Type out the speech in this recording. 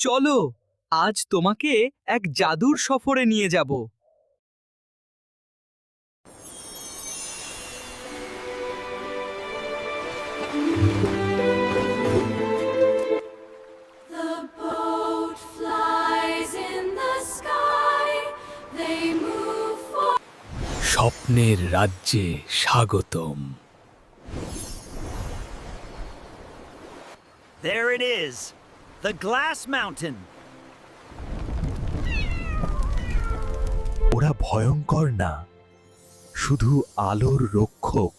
চলো আজ তোমাকে এক জাদুর সফরে নিয়ে যাব। স্বপ্নের রাজ্যে স্বাগতম। There it is. The Glass Mountain. ওরা ভয়ঙ্কর না শুধু আলোর রক্ষক